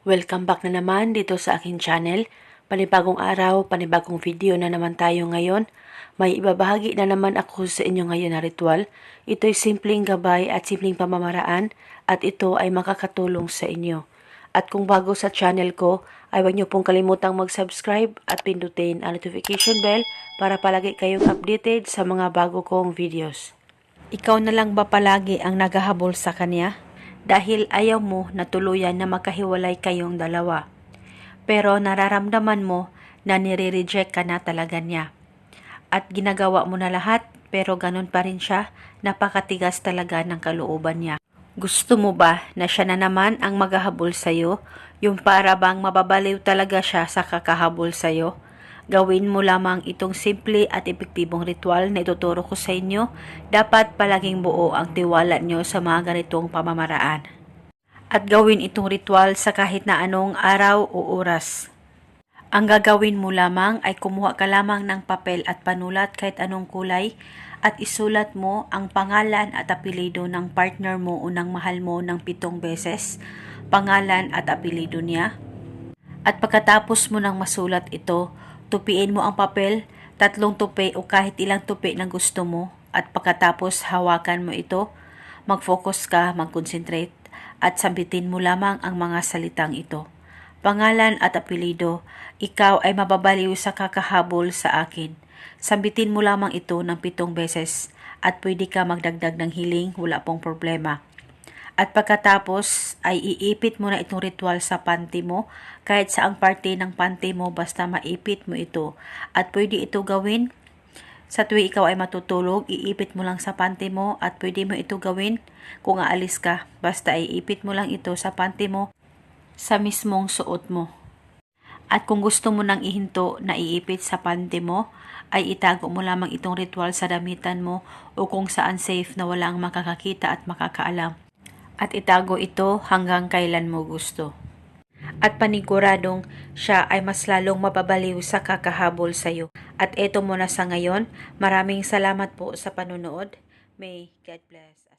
Welcome back na naman dito sa aking channel. Panibagong araw, panibagong video na naman tayo ngayon. May ibabahagi na naman ako sa inyo ngayon na ritual. Ito'y simpleng gabay at simpleng pamamaraan at ito ay makakatulong sa inyo. At kung bago sa channel ko, ay huwag niyo pong kalimutang mag-subscribe at pindutin ang notification bell para palagi kayong updated sa mga bago kong videos. Ikaw na lang ba palagi ang naghahabol sa kanya? Dahil ayaw mo na tuluyan na makahiwalay kayong dalawa. Pero nararamdaman mo na nire-reject ka na talaga niya. At ginagawa mo na lahat pero ganun pa rin siya, napakatigas talaga ng kalooban niya. Gusto mo ba na siya na naman ang maghahabol sa'yo? Yung para bang mababaliw talaga siya sa kakahabol sa'yo? Gawin mo lamang itong simple at epektibong ritual na ituturo ko sa inyo. Dapat palaging buo ang tiwala nyo sa mga ganitong pamamaraan. At gawin itong ritual sa kahit na anong araw o oras. Ang gagawin mo lamang ay kumuha ka lamang ng papel at panulat kahit anong kulay at isulat mo ang pangalan at apelido ng partner mo o ng mahal mo ng pitong beses, pangalan at apelido niya. At pagkatapos mo nang masulat ito, tupiin mo ang papel, tatlong tupi o kahit ilang tupi na gusto mo at pagkatapos hawakan mo ito, mag-focus ka, mag-concentrate at sambitin mo lamang ang mga salitang ito. Pangalan at apelido, ikaw ay mababaliw sa kakahabol sa akin. Sambitin mo lamang ito ng pitong beses at pwede ka magdagdag ng hiling, wala pong problema. At pagkatapos ay iipit mo na itong ritual sa panty mo kahit saang parte ng panty mo basta maipit mo ito. At pwede ito gawin sa tuwi ikaw ay matutulog, iipit mo lang sa panty mo at pwede mo ito gawin kung aalis ka. Basta iipit mo lang ito sa panty mo sa mismong suot mo. At kung gusto mo nang ihinto na iipit sa panty mo, ay itago mo lamang itong ritual sa damitan mo o kung saan safe na walang makakakita at makakaalam. At itago ito hanggang kailan mo gusto. At paniguradong siya ay mas lalong mababaliw sa kakahabol sa iyo. At eto muna sa ngayon, maraming salamat po sa panonood. May God bless.